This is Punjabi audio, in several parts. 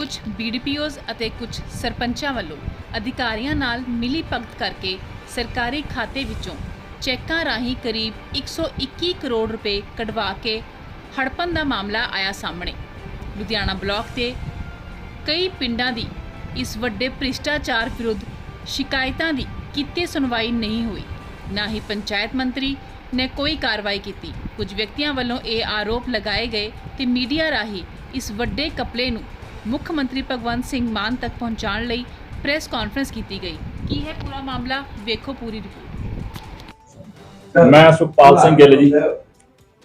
ਕੁਝ ਬੀਡੀਪੀਓਜ਼ ਅਤੇ ਕੁਝ ਸਰਪੰਚਾਂ ਵੱਲੋਂ ਅਧਿਕਾਰੀਆਂ ਨਾਲ ਮਿਲੀ ਭਗਤ ਕਰਕੇ ਸਰਕਾਰੀ ਖਾਤੇ ਵਿੱਚੋਂ ਚੈੱਕਾਂ ਰਾਹੀਂ ਕਰੀਬ 121 ਕਰੋੜ ਰੁਪਏ ਕਢਵਾ ਕੇ ਹੜਪਣ ਦਾ ਮਾਮਲਾ ਆਇਆ ਸਾਹਮਣੇ। ਲੁਧਿਆਣਾ ਬਲਾਕ ਦੇ ਕਈ ਪਿੰਡਾਂ ਦੀ ਇਸ ਵੱਡੇ ਭ੍ਰਿਸ਼ਟਾਚਾਰ ਵਿਰੁੱਧ ਸ਼ਿਕਾਇਤਾਂ ਦੀ ਕਿਤੇ ਸੁਣਵਾਈ ਨਹੀਂ ਹੋਈ। ਨਾ ਹੀ ਪੰਚਾਇਤ ਮੰਤਰੀ ਨੇ ਕੋਈ ਕਾਰਵਾਈ ਕੀਤੀ। ਕੁਝ ਵਿਅਕਤੀਆਂ ਵੱਲੋਂ ਇਹ ਆਰੋਪ ਲਗਾਏ ਗਏ ਤੇ ਮੀਡੀਆ ਰਾਹੀਂ ਇਸ ਵੱਡੇ ਕਪਲੇ ਨੂੰ ਮੁੱਖ ਮੰਤਰੀ ਭਗਵੰਤ ਸਿੰਘ ਮਾਨ ਤੱਕ ਪਹੁੰਚਾਉਣ ਲਈ ਪ੍ਰੈਸ ਕਾਨਫਰੰਸ ਕੀਤੀ ਗਈ। ਕੀ ਹੈ ਪੂਰਾ ਮਾਮਲਾ? ਵੇਖੋ ਪੂਰੀ ਰਿਪੋਰਟ। ਮੈਂ ਸੁਖਪਾਲ ਸਿੰਘ ਗਿੱਲ ਜੀ।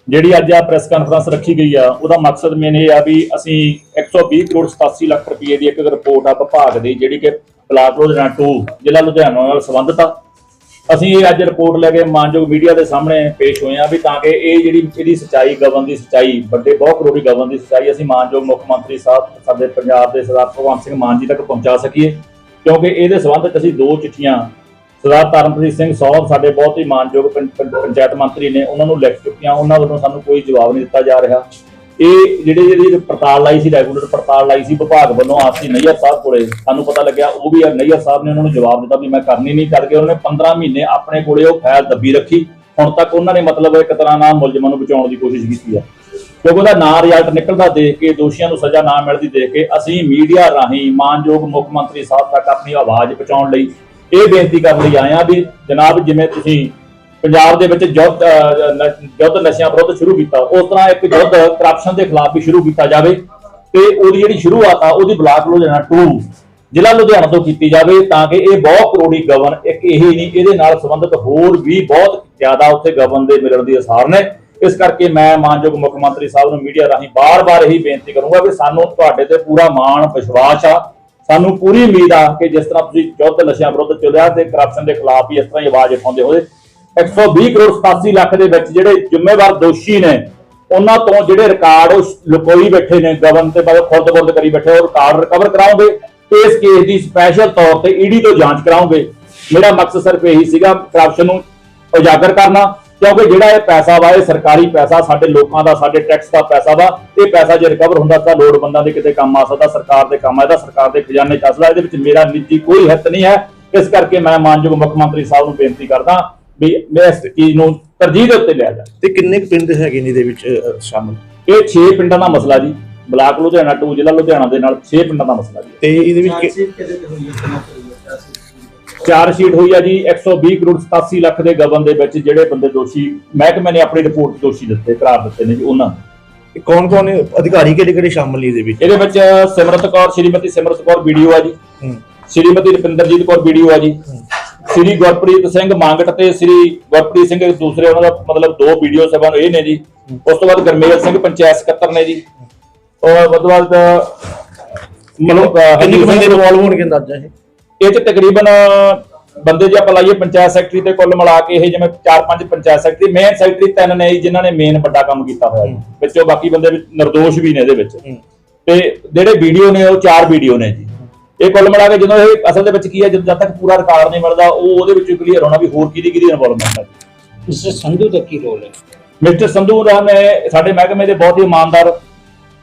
ਜਿਹੜੀ ਅੱਜ ਆ ਪ੍ਰੈਸ ਕਾਨਫਰੰਸ ਰੱਖੀ ਗਈ ਆ, ਉਹਦਾ ਮਕਸਦ ਮੇਨ ਇਹ ਆ ਵੀ ਅਸੀਂ 120 ਕਰੋੜ 87 ਲੱਖ ਰੁਪਏ ਦੀ ਇੱਕ ਰਿਪੋਰਟ ਆ ਵਿਭਾਗ ਦੀ, ਜਿਹੜੀ ਕਿ ਬਲਾਕ ਲੁਧਿਆਣਾ 2 ਜ਼ਿਲ੍ਹਾ ਲੁਧਿਆਣਾ ਨਾਲ ਸੰਬੰਧਿਤ ਆ। ਅਸੀਂ ਇਹ ਅੱਜ ਰਿਪੋਰਟ ਲੈ ਕੇ ਮਾਨਯੋਗ ਮੀਡੀਆ ਦੇ ਸਾਹਮਣੇ ਪੇਸ਼ ਹੋਏ ਆ ਵੀ ਤਾਂ ਕਿ ਇਹ ਜਿਹੜੀ ਇਹਦੀ ਸਚਾਈ, ਗਵਨ ਦੀ ਸਚਾਈ, ਵੱਡੇ ਬਹੁਤ ਕਰੋੜੀ ਗਵਨ ਦੀ ਸਚਾਈ ਅਸੀਂ ਮਾਨਯੋਗ ਮੁੱਖ ਮੰਤਰੀ ਸਾਹਿਬ, ਸਾਡੇ ਪੰਜਾਬ ਦੇ ਸਰਦਾਰ ਭਗਵੰਤ ਸਿੰਘ ਮਾਨ ਜੀ ਤੱਕ ਪਹੁੰਚਾ ਸਕੀਏ। ਕਿਉਂਕਿ ਇਹਦੇ ਸੰਬੰਧ ਵਿੱਚ ਅਸੀਂ ਦੋ ਚਿੱਠੀਆਂ, ਸਰਦਾਰ ਤਰਨਪ੍ਰੀਤ ਸਿੰਘ ਸੌਰ ਸਾਡੇ ਬਹੁਤ ਹੀ ਮਾਨਯੋਗ ਪੰ- ਪੰ- ਪੰਚਾਇਤ ਮੰਤਰੀ ਨੇ, ਉਹਨਾਂ ਨੂੰ ਲਿਖ ਚੁੱਕੀਆਂ, ਉਹਨਾਂ ਵੱਲੋਂ ਸਾਨੂੰ ਕੋਈ ਜਵਾਬ ਨਹੀਂ ਦਿੱਤਾ ਜਾ ਰਿਹਾ। ਇਹ ਜਿਹੜੇ ਜਿਹੜੀ ਪੜਤਾਲ ਲਾਈ ਸੀ, ਰੈਗੂਲਰ ਪੜਤਾਲ ਲਾਈ ਸੀ, ਵਿਭਾਗ ਵੱਲੋਂ ਆਸੀ ਨਈਅਰ ਸਾਹਿਬ ਕੋਲੇ। ਸਾਨੂੰ ਪਤਾ ਲੱਗਿਆ, ਉਹ ਵੀ ਨਈਅਰ ਸਾਹਿਬ ਨੇ ਉਹਨਾਂ ਨੂੰ ਜਵਾਬ ਦਿੱਤਾ ਵੀ ਮੈਂ ਕਰਨੀ ਨਹੀਂ, ਕਰਕੇ ਉਹਨਾਂ ਨੇ 15 ਮਹੀਨੇ ਆਪਣੇ ਕੋਲੇ ਉਹ ਫਾਈਲ ਦੱਬੀ ਰੱਖੀ। ਹੁਣ ਤੱਕ ਉਹਨਾਂ ਨੇ ਮਤਲਬ ਇੱਕ ਤਰ੍ਹਾਂ ਨਾਲ ਮੁਲਜ਼ਮਾਂ ਨੂੰ ਬਚਾਉਣ ਦੀ ਕੋਸ਼ਿਸ਼ ਕੀਤੀ ਹੈ ਕਿਉਂਕਿ ਉਹਦਾ ਨਾਂ ਰਿਜ਼ਲਟ ਨਿਕਲਦਾ ਦੇਖ ਕੇ, ਦੋਸ਼ੀਆਂ ਨੂੰ ਸਜ਼ਾ ਨਾ ਮਿਲਦੀ ਦੇਖ ਕੇ, ਅਸੀਂ ਮੀਡੀਆ ਰਾਹੀਂ ਮਾਨਯੋਗ ਮੁੱਖ ਮੰਤਰੀ ਸਾਹਿਬ ਤੱਕ ਆਪਣੀ ਆਵਾਜ਼ ਪਹੁੰਚਾਉਣ ਲਈ ਇਹ ਬੇਨਤੀ ਕਰਨ ਲਈ ਆਏ ਆ ਵੀ ਜਨਾਬ, ਜਿਵੇਂ ਤੁਸੀਂ ਪੰਜਾਬ ਦੇ ਵਿੱਚ ਯੁੱਧ ਅਹ, ਨਸ਼ਿਆਂ ਵਿਰੁੱਧ ਸ਼ੁਰੂ ਕੀਤਾ। ਉਸ ਤਰ੍ਹਾਂ ਇੱਕ ਯੁੱਧ ਕਰਪਸ਼ਨ ਦੇ ਖਿਲਾਫ ਵੀ ਸ਼ੁਰੂ ਕੀਤਾ ਜਾਵੇ ਤੇ ਉਹਦੀ ਜਿਹੜੀ ਸ਼ੁਰੂਆਤ ਆ ਉਹਦੀ ਬਲਾਕ ਲੁਧਿਆਣਾ 2 ਜ਼ਿਲ੍ਹਾ ਲੁਧਿਆਣਾ ਤੋਂ ਕੀਤੀ ਜਾਵੇ ਤਾਂ ਕਿ ਇਹ ਬਹੁਤ ਕਰੋੜੀ ਗਵਨ ਇੱਕ ਇਹੀ ਨਹੀਂ ਇਹਦੇ ਨਾਲ ਸੰਬੰਧਿਤ ਹੋਰ ਵੀ ਬਹੁਤ ਜ਼ਿਆਦਾ ਉੱਥੇ ਗਵਨ ਦੇ ਮਿਲਣ ਦੀ ਅਸਾਰ ਨੇ। ਇਸ ਕਰਕੇ ਮੈਂ ਮਾਨਯੋਗ ਮੁੱਖ ਮੰਤਰੀ ਸਾਹਿਬ ਨੂੰ ਮੀਡੀਆ ਰਾਹੀਂ ਬਾਰ-ਬਾਰ ਇਹੀ ਬੇਨਤੀ ਕਰੂੰਗਾ ਕਿ ਸਾਨੂੰ ਤੁਹਾਡੇ ਤੇ ਪੂਰਾ ਮਾਣ ਵਿਸ਼ਵਾਸ ਆ। ਸਾਨੂੰ ਪੂਰੀ ਉਮੀਦ ਆ ਕਿ ਜਿਸ ਤਰ੍ਹਾਂ ਤੁਸੀਂ ਯੁੱਧ ਨਸ਼ਿਆਂ ਵਿਰੁੱਧ ਚੱਲਿਆ ਤੇ ਕਰਪਸ਼ਨ ਦੇ ਖਿਲਾਫ ਵੀ ਇਸ ਤਰ੍ਹਾਂ ਹੀ ਆਵਾਜ਼ ਉਠਾਉਂਦੇ ਹੋਏ 120 ਕਰੋੜ 87 ਲੱਖ ਦੇ ਵਿੱਚ ਜਿਹੜੇ ਜ਼ਿੰਮੇਵਾਰ ਦੋਸ਼ੀ ਨੇ, ਉਹਨਾਂ ਤੋਂ ਜਿਹੜੇ ਰਿਕਾਰਡ ਉਹ ਲੁਕੋਈ ਬੈਠੇ ਨੇ ਗਵਨ ਤੇ ਬਾਅਦ ਖੁਰਦ-ਬੁਰਦ ਕਰੀ ਬੈਠੇ, ਉਹ ਰਿਕਾਰਡ ਰਿਕਵਰ ਕਰਾਉਂਗੇ ਇਸ ਕੇਸ ਦੀ ਸਪੈਸ਼ਲ ਤੌਰ ਤੇ ਈਡੀ ਤੋਂ ਜਾਂਚ ਕਰਾਓਗੇ। ਮੇਰਾ ਮਕਸਦ ਸਿਰਫ ਇਹੀ ਸੀਗਾ ਕਰਪਸ਼ਨ ਨੂੰ ਉਜਾਗਰ ਕਰਨਾ, ਕਿਉਂਕਿ ਜਿਹੜਾ ਇਹ ਪੈਸਾ ਵਾ, ਇਹ ਸਰਕਾਰੀ ਪੈਸਾ, ਸਾਡੇ ਲੋਕਾਂ ਦਾ, ਸਾਡੇ ਟੈਕਸ ਦਾ ਪੈਸਾ ਵਾ, ਇਹ ਪੈਸਾ ਜੇ ਰਿਕਵਰ ਹੁੰਦਾ ਤਾਂ ਲੋੜਵੰਦਾਂ ਦੇ ਕਿਤੇ ਕੰਮ ਆ ਸਕਦਾ, ਸਰਕਾਰ ਦੇ ਕੰਮ ਆ, ਇਹਦਾ ਸਰਕਾਰ ਦੇ ਖਜ਼ਾਨੇ 'ਚ ਅਸਲਾ ਇਹਦੇ ਵਿੱਚ ਮੇਰਾ ਨਿੱਜੀ ਕੋਈ ਹਿੱਤ ਨਹੀਂ ਹੈ। ਇਸ ਕਰਕੇ ਮੈਂ ਮਾਨਯੋਗ ਮੁੱਖ ਮੰਤਰੀ ਸਾਹਿਬ ਨੂੰ ਬੇਨਤੀ ਕਰਦਾ ਵੀ ਮੈਂ ਇਸ ਚੀਜ਼ ਨੂੰ ਤਰਜੀਹ ਦੇ ਉੱਤੇ ਲਿਆ ਜਾਵੇ। ਤੇ ਕਿੰਨੇ ਕੁ ਪਿੰਡ ਹੈਗੇ ਨੇ ਇਹਦੇ ਵਿੱਚ ਅਹ, ਸ਼ਾਮਲ? ਇਹ 6 ਪਿੰਡਾਂ ਦਾ ਮਸਲਾ ਜੀ। ਬਲਾਕ ਲੁਧਿਆਣਾ 2 ਜ਼ਿਲ੍ਹਾ ਲੁਧਿਆਣਾ ਦੇ ਨਾਲ 6 ਪਿੰਡਾਂ ਦਾ ਮਸਲਾ ਜੀ। ਤੇ ਇਹਦੇ ਵਿੱਚ ਕਿ- ਚਾਰਜਸ਼ੀਟ ਕਿਹਦੇ ਤੇ ਹੋਈ ਹੈ? ਕਿੰਨਾ ਹੋਈ ਹੈ? ਚਾਰਜਸ਼ੀਟ? ਚਾਰ ਸ਼ੀਟ ਹੋਈ ਆ ਜੀ 120 ਕਰੋੜ 87 ਲੱਖ ਦੇ ਗਬਨ ਦੇ ਵਿੱਚ ਜਿਹੜੇ ਬੰਦੇ ਦੋਸ਼ੀ ਮਹਿਕਮੇ ਨੇ ਆਪਣੀ ਰਿਪੋਰਟ 'ਚ ਦੋਸ਼ੀ ਦਿੱਤੇ ਕਰਾਰ ਦਿੱਤੇ ਨੇ ਜੀ ਉਹਨਾਂ ਨੂੰ। ਕੌਣ ਕੌਣ ਅਧਿਕਾਰੀ ਕਿਹੜੇ ਕਿਹੜੇ ਸ਼ਾਮਲ ਨੇ ਇਹਦੇ ਵਿੱਚ? ਇਹਦੇ ਵਿੱਚ ਸਿਮਰਤ ਕੌਰ ਸ਼੍ਰੀਮਤੀ ਸਿਮਰਤ ਕੌਰ ਵੀਡੀਓ ਆ ਜੀ। ਹੂੰ। ਸ਼੍ਰੀਮਤੀ ਰੁਪਿੰਦਰਜੀਤ ਕੌਰ ਵੀਡੀਓ ਆ ਜੀ। ਸ਼੍ਰੀ ਗੁਰਪ੍ਰੀਤ ਸਿੰਘ ਮੰਗਟ ਤੇ ਸ਼੍ਰੀ ਗੁਰਪ੍ਰੀਤ ਸਿੰਘ ਦੂਸਰੇ ਉਹਨਾਂ ਦਾ ਮਤਲਬ ਦੋ ਵੀਡੀਓ ਸਭਾ ਨੂੰ ਇਹ ਨੇ ਜੀ। ਉਸ ਤੋਂ ਬਾਅਦ ਗਰਮੇਲ ਸਿੰਘ ਪੰਚਾਇਤ ਸਕੱਤਰ ਨੇ ਜੀ। ਔਰ ਉਸ ਤੋਂ ਬਾਅਦ ਮਤਲਬ ਅਹ, ਕਿੰਨੇ ਕੁ ਹਰਜੀਤ ਬੰਦੇ ਸਿੰਘ ਇਨਵੋਲਵ ਹੋਣਗੇ ਅੰਦਾਜ਼ਾ ਇਹ? ਇਹ ਚ ਤਕਰੀਬਨ ਬੰਦੇ ਜੇ ਆਪਾਂ ਲਾਈਏ ਪੰਚਾਇਤ ਸੈਕਟਰੀ ਤੇ ਕੁੱਲ ਮਿਲਾ ਕੇ ਇਹ ਜਿਵੇਂ 4-5 ਪੰਚਾਇਤ ਸੈਕਟਰੀ ਮੇਨ ਸੈਕਟਰੀ ਤਿੰਨ ਨੇ ਜੀ, ਜਿਨ੍ਹਾਂ ਨੇ ਮੇਨ ਵੱਡਾ ਕੰਮ ਕੀਤਾ ਹੋਇਆ ਵਿੱਚੋਂ ਬਾਕੀ ਬੰਦੇ ਨਿਰਦੋਸ਼ ਵੀ ਨੇ ਇਹਦੇ ਵਿੱਚ। ਤੇ ਜਿਹੜੇ ਵੀਡੀਓ ਨੇ ਉਹ ਚਾਰ ਵੀਡੀਓ ਨੇ ਜੀ। ਇਹ ਕੁੱਲ ਮਿਲਾ ਕੇ ਜਦੋਂ ਇਹ ਅਸਲ ਦੇ ਵਿੱਚ ਕੀ ਹੈ ਜਦੋਂ ਜਦ ਤੱਕ ਪੂਰਾ ਰਿਕਾਰਡ ਨਹੀਂ ਮਿਲਦਾ ਉਹ ਉਹਦੇ ਵਿੱਚ ਕਲੀਅਰ ਹੋਣਾ ਵੀ ਹੋਰ ਕਿਹਦੀ ਕਿਹਦੀ ਇਨਵੋਲਵਮੈਂਟ ਹੈ। ਮਿਸਟਰ ਸੰਧੂ ਦਾ ਕੀ ਰੋਲ ਹੈ? ਮਿਸਟਰ ਸੰਧੂ ਰਾਮ ਨੇ ਸਾਡੇ ਮਹਿਕਮੇ ਦੇ ਬਹੁਤ ਹੀ ਇਮਾਨਦਾਰ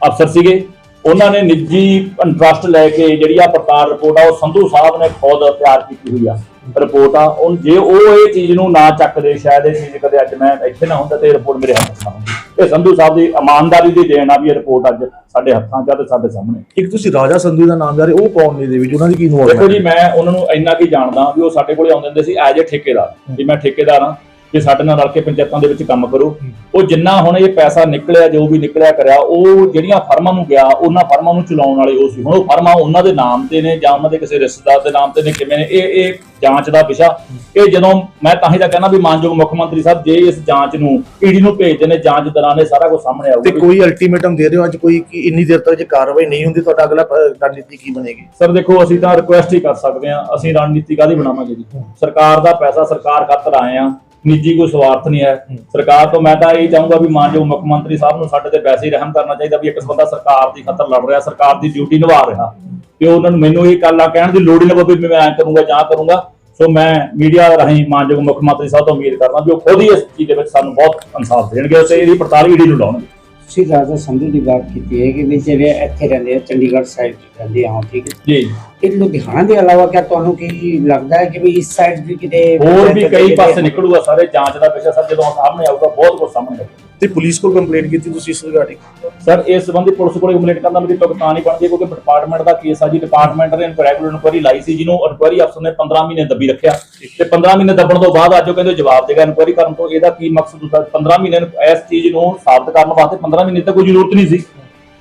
ਅਫਸਰ ਸੀਗੇ। ਉਹਨਾਂ ਨੇ ਨਿੱਜੀ ਇੰਟਰਸਟ ਲੈ ਕੇ ਜਿਹੜੀ ਆ ਪੜਤਾਲ ਰਿਪੋਰਟ ਆ ਉਹ ਸੰਧੂ ਸਾਹਿਬ ਨੇ ਖੁਦ ਤਿਆਰ ਕੀਤੀ ਹੋਈ ਆ ਰਿਪੋਰਟ ਆ। ਉਹ ਜੇ ਉਹ ਇਹ ਚੀਜ਼ ਨੂੰ ਨਾ ਚੱਕਦੇ ਸ਼ਾਇਦ ਇਹ ਚੀਜ਼ ਕਦੇ ਅੱਜ ਮੈਂ ਇੱਥੇ ਨਾ ਹੁੰਦਾ ਤੇ ਰਿਪੋਰਟ ਮੇਰੇ ਹੱਥ ਨਾ ਹੁੰਦੀ। ਇਹ ਸੰਧੂ ਸਾਹਿਬ ਦੀ ਇਮਾਨਦਾਰੀ ਦੀ ਦੇਣ ਆ ਵੀ ਇਹ ਰਿਪੋਰਟ ਅੱਜ ਸਾਡੇ ਹੱਥਾਂ 'ਚ ਆ ਤੇ ਸਾਡੇ ਸਾਹਮਣੇ ਇੱਕ ਤੁਸੀਂ ਰਾਜਾ ਸੰਧੂ ਦਾ ਨਾਮ ਜਾ ਰਹੇ ਉਹ ਕੌਣ ਨੇ ਇਹਦੇ ਵਿੱਚ ਉਹਨਾਂ ਦੀ ਕੀ ਦੇਖੋ ਇਨਵੋਲਵਮੈਂਟ ਜੀ ਮੈਂ ਉਹਨਾਂ ਨੂੰ ਇੰਨਾ ਕੀ ਜਾਣਦਾ ਵੀ ਉਹ ਸਾਡੇ ਕੋਲੇ ਆਉਂਦੇ ਹੁੰਦੇ ਸੀ ਐਜ ਏ ਠੇਕੇਦਾਰ। ਵੀ ਮੈਂ ਠੇਕੇਦਾਰ ਹਾਂ ਜੇ ਸਾਡੇ ਨਾਲ ਰਲ ਕੇ ਪੰਚਾਇਤਾਂ ਦੇ ਵਿੱਚ ਕੰਮ ਕਰੋ ਉਹ ਜਿੰਨਾ ਹੁਣ ਇਹ ਪੈਸਾ ਨਿਕਲਿਆ ਜੋ ਵੀ ਨਿਕਲਿਆ ਕਰਿਆ ਉਹ ਜਿਹੜੀਆਂ ਫਰਮਾਂ ਨੂੰ ਗਿਆ ਉਹਨਾਂ ਫਰਮਾਂ ਨੂੰ ਚਲਾਉਣ ਵਾਲੇ ਉਹ ਸੀ। ਹੁਣ ਉਹ ਫਰਮਾਂ ਉਹਨਾਂ ਦੇ ਨਾਮ ਤੇ ਨੇ ਜਾਂ ਉਹਨਾਂ ਦੇ ਕਿਸੇ ਰਿਸ਼ਤੇਦਾਰ ਦੇ ਨਾਮ ਤੇ ਨੇ ਕਿਵੇਂ ਨੇ ਇਹ ਇਹ ਜਾਂਚ ਦਾ ਵਿਸ਼ਾ। ਇਹ ਜਦੋਂ ਮੈਂ ਤਾਂ ਹੀ ਤਾਂ ਕਹਿੰਦਾ ਵੀ ਮਾਨਯੋਗ ਮੁੱਖ ਮੰਤਰੀ ਸਾਹਿਬ ਜੇ ਇਸ ਜਾਂਚ ਨੂੰ ਈਡੀ ਨੂੰ ਭੇਜਦੇ ਨੇ ਜਾਂਚ ਦੌਰਾਨ ਇਹ ਸਾਰਾ ਕੁਝ ਸਾਹਮਣੇ ਤੇ ਆਊਗਾ ਕੋਈ ਅਲਟੀਮੇਟਮ ਦੇ ਰਹੇ ਹੋ ਅੱਜ ਕੋਈ ਕਿ ਇੰਨੀ ਦੇਰ ਤੱਕ ਜੇ ਕਾਰਵਾਈ ਨਹੀਂ ਹੁੰਦੀ ਤੁਹਾਡਾ ਅਗਲਾ ਰਣਨੀਤੀ ਕੀ ਬਣੇਗੀ? ਸਰ ਦੇਖੋ ਅਸੀਂ ਤਾਂ ਰਿਕੁਐਸਟ ਹੀ ਕਰ ਸਕਦੇ ਹਾਂ। ਅਸੀਂ ਰਣਨੀਤੀ ਕਾਦੀ ਬਣਾਵਾਂਗੇ ਜੀ? ਸਰਕਾਰ ਦਾ ਪੈਸਾ ਸਰਕਾਰ ਖਾਤਰ ਆਏ ਆ। ਨਿੱਜੀ ਕੋਈ ਸਵਾਰਥ ਨਹੀਂ ਹੈ। ਸਰਕਾਰ ਤੋਂ ਮੈਂ ਤਾਂ ਇਹ ਚਾਹੂੰਗਾ ਵੀ ਮਾਨਯੋਗ ਮੁੱਖ ਮੰਤਰੀ ਸਾਹਿਬ ਨੂੰ ਸਾਡੇ ਤੇ ਵੈਸੇ ਹੀ ਰਹਿਮ ਕਰਨਾ ਚਾਹੀਦਾ ਵੀ ਇੱਕ ਬੰਦਾ ਸਰਕਾਰ ਦੀ ਖਾਤਰ ਲੜ ਰਿਹਾ ਸਰਕਾਰ ਦੀ ਡਿਊਟੀ ਨਿਭਾ ਰਿਹਾ। ਤੇ ਉਹਨਾਂ ਨੂੰ ਮੈਨੂੰ ਇਹ ਗੱਲਾਂ ਕਹਿਣ ਦੀ ਲੋੜ ਹੀ ਨਾ ਪਵੇ ਵੀ ਮੈਂ ਐਂ ਕਰੂੰਗਾ ਜਾਂ ਕਰੂੰਗਾ। ਸੋ ਮੈਂ ਮੀਡੀਆ ਰਾਹੀਂ ਮਾਨਯੋਗ ਮੁੱਖ ਮੰਤਰੀ ਸਾਹਿਬ ਤੋਂ ਉਮੀਦ ਕਰਦਾ ਵੀ ਉਹ ਖੁਦ ਹੀ ਇਸ ਚੀਜ਼ ਦੇ ਵਿੱਚ ਸਾਨੂੰ ਬਹੁਤ ਇਨਸਾਫ ਦੇਣਗੇ ਤੇ ਇਹਦੀ ਪੜਤਾਲ ਈਡੀ ਨੂੰ ਲਾਉਣਗੇ। ਤੁਸੀਂ ਰਾਜਾ ਸੰਧੂ ਦੀ ਗੱਲ ਕੀਤੀ ਹੈ ਕਿ ਵੀ ਜਿਹੜੇ ਇੱਥੇ ਰਹਿੰਦੇ ਆ ਚੰਡੀਗੜ੍ਹ ਸਾਈਡ ਰਹਿੰਦੇ ਆ ਠੀਕ ਹੈ। ਜੀ। ਇਹ ਲੁਧਿਆਣਾ ਦੇ ਇਲਾਵਾ ਕਿਆ ਤੁਹਾਨੂੰ ਕੀ ਲੱਗਦਾ ਹੈ ਕਿ ਵੀ ਇਸ ਸਾਈਡ ਵੀ ਕਿਤੇ ਹੋਰ ਵੀ ਕਈ ਪਾਸੇ ਨਿਕਲੂਗਾ ਸਾਰੇ ਜਾਂਚ ਦਾ ਵਿਸ਼ਾ ਸਰ ਜਦੋਂ ਸਾਹਮਣੇ ਆਊਗਾ ਬਹੁਤ ਕੁਝ ਸਾਹਮਣੇ ਆਊਗਾ। ਤੇ ਪੁਲਿਸ ਕੋਲ ਕੰਪਲੇਂਟ ਕੀਤੀ ਤੁਸੀਂ ਇਸ ਰਿਗਾਰਡਿੰਗ ਸਰ ਇਸ ਸੰਬੰਧੀ ਪੁਲਿਸ ਕੋਲ ਕੰਪਲੇਂਟ ਕਰਨ ਦਾ ਮੇਰੀ ਭੁਗਤਾਨ ਨਹੀਂ ਬਣਦੀ ਕਿਉਂਕਿ ਡਿਪਾਰਟਮੈਂਟ ਦਾ ਕੇਸ ਆ ਜੀ। ਡਿਪਾਰਟਮੈਂਟ ਨੇ ਰੈਗੂਲਰ ਇਨਕੁਆਇਰੀ ਲਾਈ ਸੀ ਜਿਹਨੂੰ ਇਨਕੁਆਇਰੀ ਅਫਸਰ ਨੇ 15 ਮਹੀਨੇ ਦੱਬੀ ਰੱਖਿਆ। ਤੇ 15 ਮਹੀਨੇ ਦੱਬਣ ਤੋਂ ਬਾਅਦ ਅੱਜ ਉਹ ਕਹਿੰਦੇ ਜਵਾਬ ਦੇਗਾ ਇਨਕੁਆਇਰੀ ਕਰਨ ਤੋਂ। ਇਹਦਾ ਕੀ ਮਕਸਦ ਹੁੰਦਾ? 15 ਮਹੀਨੇ ਇਸ ਚੀਜ਼ ਨੂੰ ਸਾਬਤ ਕਰਨ ਵਾਸਤੇ 15 ਮਹੀਨੇ ਤੱਕ ਕੋਈ ਜ਼ਰੂਰਤ ਨਹੀਂ ਸੀ।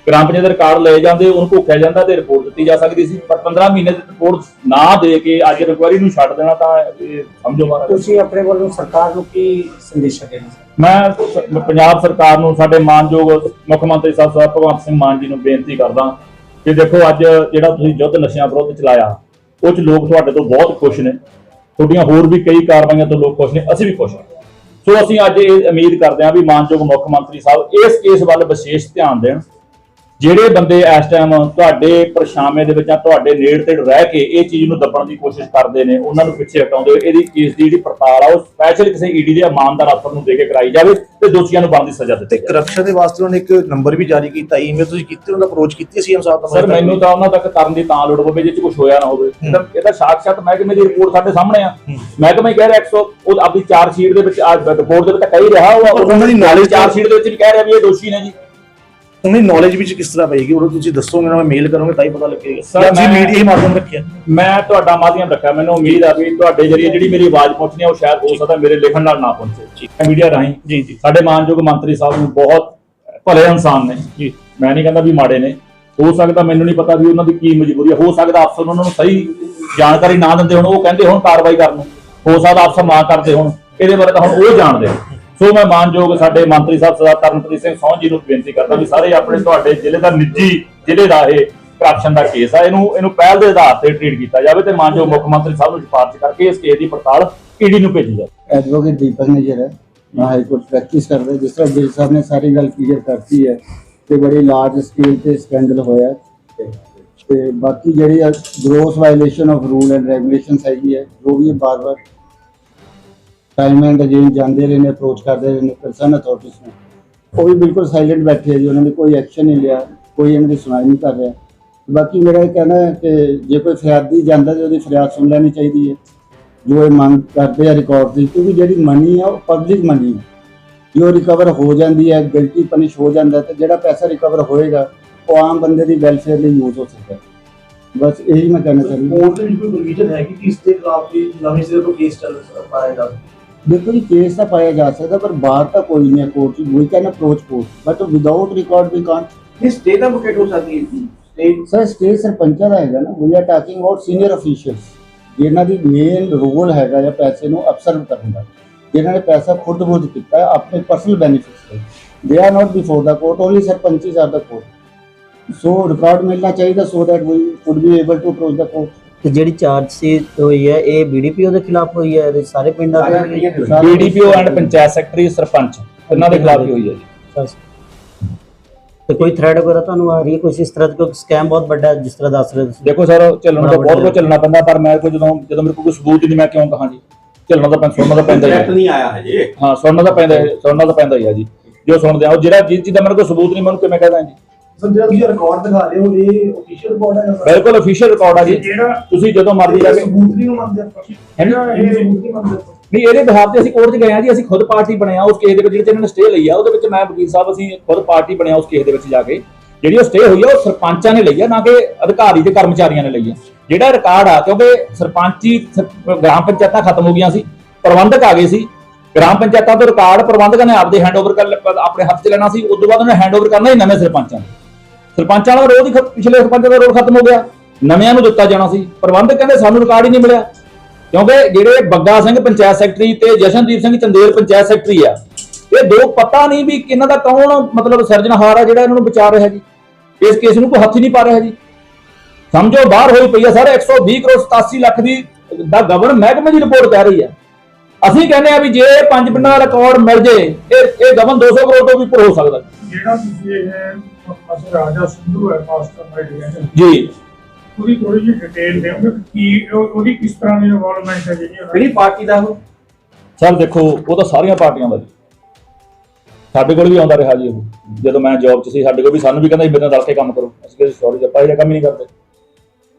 ਗ੍ਰਾਮ ਪੰਚਾਇਤ ਰਿਕਾਰਡ ਲਏ ਜਾਂਦੇ ਉਹਨੂੰ ਭੁੱਖਿਆ ਜਾਂਦਾ ਤੇ ਰਿਪੋਰਟ ਦਿੱਤੀ ਜਾ ਸਕਦੀ ਸੀ। ਪਰ 15 ਮਹੀਨੇ ਦੀ ਰਿਪੋਰਟ ਨਾ ਦੇ ਕੇ ਅੱਜ ਇਨਕੁਆਇਰੀ ਨੂੰ ਛੱਡ ਦੇਣਾ ਤਾਂ ਇਹ ਸਮਝੋ ਮਾਰਾ ਤੁਸੀਂ ਆਪਣੇ ਵੱਲੋਂ ਸਰਕਾਰ ਨੂੰ ਕੀ ਸੰਦੇਸ਼ ਦੇਣਾ ਮੈਂ ਪੰਜਾਬ ਸਰਕਾਰ ਨੂੰ ਸਾਡੇ ਮਾਨਯੋਗ ਮੁੱਖ ਮੰਤਰੀ ਸਾਹਿਬ ਸਾਹਿਬ ਭਗਵੰਤ ਸਿੰਘ ਮਾਨ ਜੀ ਨੂੰ ਬੇਨਤੀ ਕਰਦਾ ਕਿ ਦੇਖੋ ਅੱਜ ਜਿਹੜਾ ਤੁਸੀਂ ਯੁੱਧ ਨਸ਼ਿਆਂ ਵਿਰੁੱਧ ਚਲਾਇਆ ਉਹ ਚ ਲੋਕ ਤੁਹਾਡੇ ਤੋਂ ਬਹੁਤ ਖੁਸ਼ ਨੇ। ਤੁਹਾਡੀਆਂ ਹੋਰ ਵੀ ਕਈ ਕਾਰਵਾਈਆਂ ਤੋਂ ਲੋਕ ਖੁਸ਼ ਨੇ ਅਸੀਂ ਵੀ ਖੁਸ਼ ਹਾਂ। ਸੋ ਅਸੀਂ ਅੱਜ ਇਹ ਉਮੀਦ ਕਰਦੇ ਹਾਂ ਵੀ ਮਾਨਯੋਗ ਮੁੱਖ ਮੰਤਰੀ ਸਾਹਿਬ ਇਸ ਕੇਸ ਵੱਲ ਵਿਸ਼ੇਸ਼ ਧਿਆਨ ਦੇਣ। ਜਿਹੜੇ ਬੰਦੇ ਇਸ ਟਾਈਮ ਤੁਹਾਡੇ ਪਰਛਾਵੇਂ ਦੇ ਵਿੱਚ ਜਾਂ ਤੁਹਾਡੇ ਨੇੜ ਤੇ ਰਹਿ ਕੇ ਇਹ ਚੀਜ਼ ਨੂੰ ਦੱਬਣ ਦੀ ਕੋਸ਼ਿਸ਼ ਕਰਦੇ ਨੇ ਉਹਨਾਂ ਨੂੰ ਪਿੱਛੇ ਹਟਾਉਂਦੇ ਹੋਏ ਇਹਦੀ ਕੇਸ ਦੀ ਜਿਹੜੀ ਪੜਤਾਲ ਆ ਉਹ ਸਪੈਸ਼ਲ ਕਿਸੇ ਈਡੀ ਦੇ ਇਮਾਨਦਾਰ ਅਫਸਰ ਨੂੰ ਦੇ ਕੇ ਕਰਾਈ ਜਾਵੇ ਤੇ ਦੋਸ਼ੀਆਂ ਨੂੰ ਬਣਦੀ ਸਜ਼ਾ ਦਿੱਤੀ ਜਾਵੇ ਕਰਪਸ਼ਨ ਦੇ ਵਾਸਤੇ ਉਹਨੇ ਇੱਕ ਨੰਬਰ ਵੀ ਜਾਰੀ ਕੀਤਾ ਈਮੇਲ ਤੁਸੀਂ ਕੀਤੀ ਉਹਨਾਂ ਦਾ ਅਪਰੋਚ ਕੀਤੀ ਸੀਐਮ ਸਾਹਿਬ ਦਾ ਸਰ ਮੈਨੂੰ ਤਾਂ ਉਹਨਾਂ ਤੱਕ ਕਰਨ ਦੀ ਤਾਂ ਲੋੜ ਪਵੇ ਜੇ ਚ ਕੁਝ ਹੋਇਆ ਨਾ ਹੋਵੇ। ਇਹ ਤਾਂ- ਸਾਖਸ਼ਾਤ ਮਹਿਕਮੇ ਦੀ ਰਿਪੋਰਟ ਸਾਡੇ ਸਾਹਮਣੇ ਆ? ਮਹਿਕਮਾ ਹੀ ਕਹਿ ਰਿਹਾ 100 ਉਹ ਆਪਣੀ ਚਾਰ ਸ਼ੀਟ ਦੇ ਵਿੱਚ ਰਿਪੋਰਟ ਦੇ ਵਿੱਚ ਕਹਿ ਰਿਹਾ ਉਹ ਉਹਨਾਂ ਦੀ knowledge ਚਾਰ ਸ਼ੀਟ ਦੇ ਵਿੱਚ ਵੀ ਕਹਿ ਰਿਹਾ ਵੀ ਇਹ ਦੋਸ਼ੀ ਨੇ ਜੀ। ਉਹਨੇ ਨੌਲੇਜ ਵਿੱਚ ਕਿਸ ਤਰ੍ਹਾਂ ਪਏਗੀ ਉਹ ਤੁਸੀਂ ਦੱਸੋਗੇ ਨਾ ਮੈਂ ਮੇਲ ਕਰੂੰਗਾ ਤਾਂ ਹੀ ਪਤਾ ਲੱਗੇਗਾ। Sir, ਜਾਂ ਮੈਂ- ਮੀਡੀਆ ਹੀ ਮਾਧਿਅਮ ਰੱਖਿਆ? ਮੈਂ ਤੁਹਾਡਾ ਮਾਧਿਅਮ ਰੱਖਿਆ। ਮੈਨੂੰ ਉਮੀਦ ਆ ਵੀ ਤੁਹਾਡੇ ਜਰੀਏ ਜਿਹੜੀ ਮੇਰੀ ਆਵਾਜ਼ ਪਹੁੰਚਣੀ ਆ ਉਹ ਸ਼ਾਇਦ ਹੋ ਸਕਦਾ ਮੇਰੇ ਲਿਖਣ ਨਾਲ ਨਾ ਪਹੁੰਚੇ। ਮੀਡੀਆ ਰਾਹੀਂ। ਜੀ ਜੀ। ਸਾਡੇ ਮਾਨਯੋਗ ਮੰਤਰੀ ਸਾਹਿਬ ਨੂੰ ਬਹੁਤ ਭਲੇ ਇਨਸਾਨ ਨੇ। ਜੀ। ਮੈਂ ਨਹੀਂ ਕਹਿੰਦਾ ਵੀ ਮਾੜੇ ਨੇ। ਹੋ ਸਕਦਾ ਮੈਨੂੰ ਨਹੀਂ ਪਤਾ ਵੀ ਉਹਨਾਂ ਦੀ ਕੀ ਮਜਬੂਰੀ ਹੈ ਹੋ ਸਕਦਾ ਅਫਸਰ ਉਹਨਾਂ ਨੂੰ ਸਹੀ ਜਾਣਕਾਰੀ ਨਾ ਦਿੰਦੇ ਹੁਣ ਉਹ ਕਹਿੰਦੇ ਹੁਣ ਕਾਰਵਾਈ ਕਰਨ ਨੂੰ। ਹੋ ਸਕਦਾ ਅਫਸਰ ਨਾ ਕਰਦੇ ਹੁਣ। ਇਹਦੇ ਬਾਰੇ ਤਾਂ ਹੁਣ ਉਹ ਜਾਣਦੇ ਨੇ। ਸੋ ਮੈਂ ਮਾਨਯੋਗ ਸਾਡੇ ਮੰਤਰੀ ਸਾਹਿਬ ਸਰਦਾਰ ਤਰਨਪ੍ਰੀਤ ਸਿੰਘ ਸੌਂ ਜੀ ਨੂੰ ਬੇਨਤੀ ਕਰਦਾ ਵੀ ਸਾਰੇ ਆਪਣੇ ਤੁਹਾਡੇ ਜ਼ਿਲ੍ਹੇ ਦਾ ਨਿੱਜੀ ਜ਼ਿਲ੍ਹੇ ਦਾ ਇਹ ਕਰਪਸ਼ਨ ਦਾ ਕੇਸ ਆ, ਇਹਨੂੰ ਇਹਨੂੰ ਪਹਿਲ ਦੇ ਆਧਾਰ ਤੇ ਟ੍ਰੀਟ ਕੀਤਾ ਜਾਵੇ ਤੇ ਮਾਨਯੋਗ ਮੁੱਖ ਮੰਤਰੀ ਸਾਹਿਬ ਨੂੰ ਸਿਫਾਰਿਸ਼ ਕਰਕੇ ਇਸ ਕੇਸ ਦੀ ਪੜਤਾਲ ਈਡੀ ਨੂੰ ਭੇਜੀ ਜਾਵੇ। ਐਡਵੋਕੇਟ ਦੀਪਕ ਨੇਜਰ ਹੈ ਮੈਂ ਹਾਈ ਕੋਰਟ ਪ੍ਰੈਕਟਿਸ ਕਰਦਾ, ਜਿਸ ਤਰ੍ਹਾਂ ਗਿਲ ਸਾਹਿਬ ਨੇ ਸਾਰੀ ਗੱਲ ਕਲੀਅਰ ਕਰਤੀ ਹੈ ਤੇ ਬੜੀ ਲਾਰਜ ਸਕੇਲ ਤੇ ਸਕੈਂਡਲ ਹੋਇਆ ਤੇ ਬਾਕੀ ਜਿਹੜੀ gross violation of rule and regulations ਹੈਗੀ ਹੈ, ਜੋ ਵੀ ਬਾਰ-ਬਾਰ ਟਾਈਮ ਐਂਡ ਅਗੇਨ ਜਾਂਦੇ ਰਹੇ ਨੇ ਅਪਰੋਚ ਕਰਦੇ ਰਹੇ ਨੇ ਕੰਸਰਨ ਅਥਾਰਟੀਜ਼ ਨੂੰ। ਉਹ ਵੀ ਬਿਲਕੁਲ ਸਾਇਲੈਂਟ ਬੈਠੇ ਜੀ, ਉਹਨਾਂ ਨੇ ਕੋਈ ਐਕਸ਼ਨ ਨਹੀਂ ਲਿਆ, ਕੋਈ ਇਹਨਾਂ ਦੀ ਸੁਣਾਈ ਨਹੀਂ ਕਰ ਰਿਹਾ। ਬਾਕੀ ਮੇਰਾ ਇਹ ਕਹਿਣਾ ਹੈ ਕਿ ਜੇ ਕੋਈ ਫਰਿਆਦੀ ਜਾਂਦਾ ਤੇ ਉਹਦੀ ਫਰਿਆਦ ਸੁਣ ਲੈਣੀ ਚਾਹੀਦੀ ਹੈ। ਜੋ ਇਹ ਮੰਗ ਕਰਦੇ ਆ ਰਿਕਾਰਡ ਦੀ, ਕਿਉਂਕਿ ਜਿਹੜੀ ਮਨੀ ਆ ਉਹ ਪਬਲਿਕ ਮਨੀ ਹੈ ਜੋ ਰਿਕਵਰ ਹੋ ਜਾਂਦੀ ਹੈ ਗਲਤੀ ਪਨਿਸ਼ ਹੋ ਜਾਂਦਾ ਹੈ ਤੇ ਜਿਹੜਾ ਪੈਸਾ ਰਿਕਵਰ ਹੋਏਗਾ, ਉਹ ਆਮ ਬੰਦੇ ਦੀ ਵੈਲਫੇਅਰ ਲਈ ਯੂਜ਼ ਹੋ ਸਕਦਾ। ਹੈ ਬਸ ਇਹੀ ਮੈਂ ਕਹਿਣਾ ਚਾਹੁੰਦਾ। ਕੋਰਟ ਦੇ ਵਿੱਚ ਕੋਈ ਪ੍ਰੋਵੀਜ਼ਨ ਹੈ ਕਿ ਇਸ ਦੇ ਖਿਲਾਫ ਵੀ ਨਵੇਂ ਸਿਰੇ ਤੋਂ ਕੇਸ ਚੱਲ ਪਾਏਗਾ ਜੀ ਕੇਸ ਤਾਂ ਪਾਇਆ ਜਾ ਸਕਦਾ ਪਰ ਬਾਹਰ ਤਾਂ ਕੋਈ ਨਹੀਂ court we can approach court but without record we can't ਇਹ ਸਟੇਟ ਐਡਵੋਕੇਟ ਹੋ ਸਕਦੀ ਹੈ ਸਟੇਟ ਸਰ ਸਟੇਟ ਸਰਪੰਚਾਂ ਦਾ ਹੈਗਾ ਨਾ we are talking about senior officials ਜਿਨ੍ਹਾਂ ਦੀ ਮੇਨ ਰੋਲ ਹੈਗਾ ਜਾਂ ਪੈਸੇ ਨੂੰ ਅਬਜ਼ਰਵ ਕਰਨ ਦਾ ਜਿਨ੍ਹਾਂ ਨੇ ਪੈਸਾ ਖੁਦ ਬੁੱਧ ਕੀਤਾ ਹੈ ਆਪਣੇ ਪਰਸਨਲ ਬੈਨੀਫਿਟਸ ਲਈ। They are not before the court only sarpanches are the court so record ਮਿਲਣਾ ਚਾਹੀਦਾ so that we could be able to approach the court ਤੇ ਜਿਹੜੀ ਚਾਰਜ ਸ਼ੀਟ ਹੋਈ ਹੈ ਇਹ ਬੀਡੀਪੀਓ ਦੇ ਖਿਲਾਫ ਹੋਈ ਹੈ ਇਹਦੇ ਸਾਰੇ ਪਿੰਡਾਂ ਦੇ BDPO and panchayat secretary sarpanch ਇਹਨਾਂ ਦੇ ਖਿਲਾਫ ਹੀ ਹੋਈ ਹੈ ਜੀ। ਤੇ ਕੋਈ ਥ੍ਰੈਡ ਵਗੈਰਾ ਤੁਹਾਨੂੰ ਆ ਰਹੀ ਹੈ? ਕੋਈ ਇਸ ਤਰ੍ਹਾਂ ਦਾ ਕਿਉਂਕਿ ਸਕੈਮ ਬਹੁਤ ਵੱਡਾ ਹੈ, ਜਿਸ ਤਰ੍ਹਾਂ ਦੱਸ ਰਹੇ ਤੁਸੀਂ? ਦੇਖੋ ਸਰ ਚੱਲਣ ਦਾ ਬਹੁਤ ਕੁਝ ਚੱਲਣਾ ਪੈਂਦਾ ਪਰ ਮੈਂ ਕੋਈ ਜਦੋਂ ਜਦੋਂ ਮੇਰੇ ਕੋਲ ਕੋਈ ਸਬੂਤ ਨਹੀਂ ਮੈਂ ਕਿਉਂ ਕਹਾਂ ਜੀ? ਚੱਲਣਾ ਤਾਂ ਪੈਂਦਾ ਸੁਣਨਾ ਤਾਂ ਪੈਂਦਾ ਹੀ ਹੈ। ਨਹੀਂ ਆਇਆ ਹਜੇ। ਹਾਂ ਸੁਣਨਾ ਤਾਂ ਪੈਂਦਾ ਹੈ, ਸੁਣਨਾ ਤਾਂ ਪੈਂਦਾ ਹੀ ਹੈ ਜੀ। ਜੋ ਸੁਣਦੇ ਆ ਉਹ ਜਿਹੜਾ ਜਿਸ ਚੀਜ਼ ਦਾ ਮੇਰੇ ਕੋਲ ਸਬੂਤ ਨਹੀਂ ਮੈਂ ਉਹਨੂੰ ਕਿਵੇਂ ਕਹਦਾ ਜੀ? ਸਰ ਜਿਹੜਾ ਤੁਸੀਂ ਰਿਕਾਰਡ ਦਿਖਾ ਰਹੇ ਹੋ ਇਹ ਅਫੀਸ਼ੀਅਲ ਰਿਕਾਰਡ ਹੈ ਸਰ? ਬਿਲਕੁਲ ਅਫੀਸ਼ੀਅਲ ਰਿਕਾਰਡ ਆ ਜੀ। ਤੁਸੀਂ ਜਦੋਂ ਮਰਜ਼ੀ ਜਾ ਕੇ ਸਬੂਤ ਨਹੀਂ ਨੂੰ ਮੰਨਦੇ ਆਪਾਂ। ਹੈਂਜੀ? ਇਹ ਸਬੂਤ ਨਹੀਂ ਮੰਨਦੇ ਆਪਾਂ। ਨਹੀਂ ਇਹਦੇ ਬਿਹਾਰ ਤੇ ਅਸੀਂ ਕੋਰਟ 'ਚ ਗਏ ਆ ਜੀ ਅਸੀਂ ਖੁਦ ਪਾਰਟੀ ਬਣੇ ਆ ਉਸ ਕੇਸ ਦੇ ਵਿੱਚ ਜਿਹੜੇ ਤੇ ਇਹਨਾਂ ਨੇ ਸਟੇ ਲਈ ਆ ਉਹਦੇ ਵਿੱਚ ਮੈਂ ਵਕੀਲ ਸਾਹਿਬ ਅਸੀਂ ਖੁਦ ਪਾਰਟੀ ਬਣੇ ਆ ਉਸ ਕੇਸ ਦੇ ਵਿੱਚ ਜਾ ਕੇ। ਜਿਹੜੀ ਉਹ ਸਟੇ ਹੋਈ ਆ ਉਹ ਸਰਪੰਚਾਂ ਨੇ ਲਈ ਆ ਨਾ ਕਿ ਅਧਿਕਾਰੀ ਤੇ ਕਰਮਚਾਰੀਆਂ ਨੇ ਲਈ ਆ। ਜਿਹੜਾ ਰਿਕਾਰਡ ਆ ਕਿਉਂਕਿ ਸਰਪੰਚੀ ਗ੍ਰਾਮ ਪੰਚਾਇਤਾਂ ਖਤਮ ਹੋ ਗਈਆਂ ਸੀ ਪ੍ਰਬੰਧਕ ਆ ਗਏ ਸੀ। ਗ੍ਰਾਮ ਪੰਚਾਇਤਾਂ ਤੋਂ ਰਿਕਾਰਡ ਪ੍ਰਬੰਧਕਾਂ ਨੇ ਆਪਦੇ ਹੈਂਡਓਵਰ ਕਰ ਆਪਣੇ ਹੱਥ 'ਚ ਲੈਣਾ ਸੀ ਉਸ ਤੋਂ ਬਾਅਦ ਉਹਨੇ ਹੈਂਡਓਵਰ ਕਰਨਾ ਹੀ ਨਵੇਂ ਸਰਪੰਚਾਂ ਨੂੰ। ਸਰਪੰਚਾਂ ਵਾਲਾ ਰੋਡ ਹੀ ਖਤ- ਪਿਛਲੇ ਸਰਪੰਚਾਂ ਦਾ ਰੋਡ ਖਤਮ ਹੋ ਗਿਆ। ਨਵਿਆਂ ਨੂੰ ਦਿੱਤਾ ਜਾਣਾ ਸੀ। ਪ੍ਰਬੰਧਕ ਕਹਿੰਦੇ ਸਾਨੂੰ ਰਿਕਾਰਡ ਹੀ ਨਹੀਂ ਮਿਲਿਆ। ਕਿਉਂਕਿ ਜਿਹੜੇ ਬੱਗਾ ਸਿੰਘ ਪੰਚਾਇਤ ਸੈਕਟਰੀ ਤੇ ਜਸ਼ਨਦੀਪ ਸਿੰਘ ਚੰਦੇਲ ਪੰਚਾਇਤ ਸੈਕਟਰੀ ਆ, ਇਹ ਦੋ ਪਤਾ ਨਹੀਂ ਵੀ ਇਹਨਾਂ ਦਾ ਕੌਣ ਮਤਲਬ ਸਿਰਜਣਹਾਰ ਆ ਜਿਹੜਾ ਇਹਨਾਂ ਨੂੰ ਬਚਾ ਰਿਹਾ ਜੀ। ਇਸ ਕੇਸ ਨੂੰ ਕੋਈ ਹੱਥ ਹੀ ਨਹੀਂ ਪਾ ਰਿਹਾ ਜੀ। ਸਮਝੋ, ਬਾਹਰ ਹੋਈ ਪਈ ਆ ਸਾਰੇ 120 ਕਰੋੜ 87 ਲੱਖ ਦੀ ਦਾ ਗਵਰਨ ਮਹਿਕਮੇ ਦੀ ਰਿਪੋਰਟ ਕਹਿ ਰਹੀ ਆ। ਅਸੀਂ ਕਹਿੰਦੇ ਆ ਵੀ ਜੇ ਪੰਜ ਪਿੰਡਾਂ ਦਾ ਰਿਕਾਰਡ ਮਿਲ ਜੇ, ਇਹ ਇਹ ਗਵਨ 200 ਕਰੋੜ ਤੋਂ ਵੀ ਉੱਪਰ ਹੋ ਸਕਦਾ। ਜਿਹੜਾ ਤੁਸੀਂ ਇਹ ਅਸਰ ਰਾਜਾ ਸਿੰਧੂ ਹੈ ਮਾਸਟਰ ਮਾਈਂਡ ਜੀ। ਉਹਦੀ ਥੋੜੀ ਜਿਹੀ ਡਿਟੇਲ ਦਿਓਗੇ ਕਿ ਕੀ ਉਹ- ਉਹਦੀ ਕਿਸ ਤਰ੍ਹਾਂ ਦੀ ਇਨਵੋਲਵਮੈਂਟ ਹੈ ਜਿਹੜੀ ਉਹਨਾਂ ਦੀ? ਕਿਹੜੀ ਪਾਰਟੀ ਦਾ ਉਹ? ਸਰ ਦੇਖੋ ਉਹ ਤਾਂ ਸਾਰੀਆਂ ਪਾਰਟੀਆਂ ਦਾ ਜੀ। ਸਾਡੇ ਕੋਲ ਵੀ ਆਉਂਦਾ ਰਿਹਾ ਜੀ ਉਹ। ਜਦੋਂ ਮੈਂ ਜੌਬ 'ਚ ਸੀ ਸਾਡੇ ਕੋਲ ਵੀ ਸਾਨੂੰ ਵੀ ਕਹਿੰਦਾ ਸੀ ਮੇਰੇ ਨਾਲ ਰਲ ਕੇ ਕੰਮ ਕਰੋ। ਅਸੀਂ ਕਹਿੰਦੇ ਸੌਰੀ ਆਪਾਂ ਇਹ ਜਿਹਾ ਕੰਮ ਹੀ ਨਹੀਂ ਕਰਦੇ।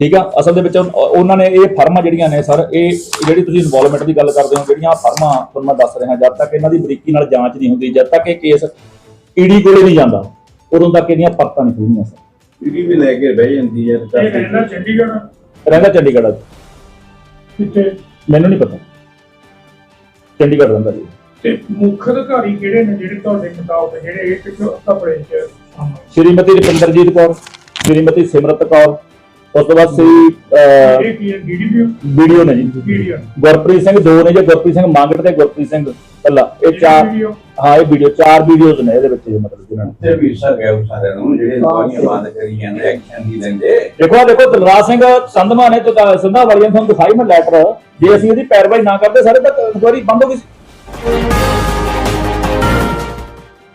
ਠੀਕ ਆ? ਅਸਲ ਦੇ ਵਿੱਚ ਉਹ- ਉਹਨਾਂ ਨੇ ਇਹ ਫਰਮਾਂ ਜਿਹੜੀਆਂ ਨੇ ਸਰ ਇਹ ਜਿਹੜੀ ਤੁਸੀਂ ਇਨਵੋਲਵਮੈਂਟ ਦੀ ਗੱਲ ਕਰਦੇ ਹੋ ਜਿਹੜੀਆਂ ਫਰਮਾਂ ਤੁਹਾਨੂੰ ਮੈਂ ਦੱਸ ਰਿਹਾ ਜਦ ਤੱਕ ਇਹਨਾਂ ਦੀ ਬਰੀਕੀ ਨਾਲ ਜਾਂਚ ਨਹੀਂ ਹੁੰਦੀ ਜਦ ਤੱਕ ਇਹ ਕੇਸ ਈਡੀ ਕੋਲੇ ਨਹੀਂ ਜਾਂਦਾ ਉਦੋਂ ਤੱਕ ਇਹਦੀਆਂ ਪਰਤਾਂ ਨਹੀਂ ਖੁੱਲ੍ਹਣੀਆਂ ਸਰ ਪੀੜੀ ਵੀ ਲੈ ਕੇ ਬਹਿ ਜਾਂਦੀ ਹੈ ਇਹ ਰਹਿੰਦਾ ਚੰਡੀਗੜ੍ਹ? ਰਹਿੰਦਾ ਚੰਡੀਗੜ੍ਹ 'ਚ। ਕਿਤੇ ਮੈਨੂੰ ਨਹੀਂ ਪਤਾ। ਚੰਡੀਗੜ੍ਹ ਰਹਿੰਦਾ ਜੀ ਤੇ ਮੁੱਖ ਅਧਿਕਾਰੀ ਕਿਹੜੇ ਨੇ ਜਿਹੜੇ ਤੁਹਾਡੇ ਮੁਤਾਬਕ ਜਿਹੜੇ ਇਹ ਪਿੱਛੋਂ ਕਪੜੇ ਚ? ਸ਼੍ਰੀਮਤੀ ਰੁਪਿੰਦਰਜੀਤ ਕੌਰ ਸ਼੍ਰੀਮਤੀ ਸਿਮਰਤ ਕੌਰ ਉਸ ਤੋਂ ਬਾਅਦ ਸ੍ਰੀ ਅਹ, ਇਹ ਕੀ ਹੈ? ਡੀਡੀਪੀ ਵੀਡੀਓ ਨੇ ਜੀ। ਵੀਡੀਓ ਗੁਰਪ੍ਰੀਤ ਸਿੰਘ ਦੋ ਨੇ ਜੇ ਗੁਰਪ੍ਰੀਤ ਸਿੰਘ ਮੰਗਟ ਤੇ ਗੁਰਪ੍ਰੀਤ ਸਿੰਘ ਕੱਲਾ ਇਹ ਚਾਰ ਹਾਂ ਇਹ ਵੀਡੀਓ ਚਾਰ ਵੀਡੀਓਜ਼ ਨੇ ਇਹਦੇ ਵਿੱਚ ਇਹ ਮਤਲਬ ਜਿਹਨਾਂ ਨੇ ਤੇ ਵੀ ਸਰ ਗਏ ਉਹ ਸਾਰਿਆਂ ਨੂੰ ਜਿਹੜੇ ਦਵਾਈਆਂ ਬੰਦ ਕਰੀ ਜਾਂਦੇ ਐਕਸ਼ਨ ਨਹੀਂ ਲੈਂਦੇ। ਦੇਖੋ ਆ ਦੇਖੋ ਦਲਰਾਜ ਸਿੰਘ ਸੰਧਮਾ ਨੇ ਤੇ ਸੰਧਾ ਵਾਲੀਆਂ ਤੁਹਾਨੂੰ ਦਿਖਾਈ ਮੈਂ ਲੈਟਰ ਜੇ ਅਸੀਂ ਇਹਦੀ ਪੈਰਵਾਈ ਨਾ ਕਰਦੇ ਸਾਰੇ ਤਾਂ ਇਨਕੁਆਇਰੀ ਬੰਦ ਹੋ ਗਈ ਸੀ।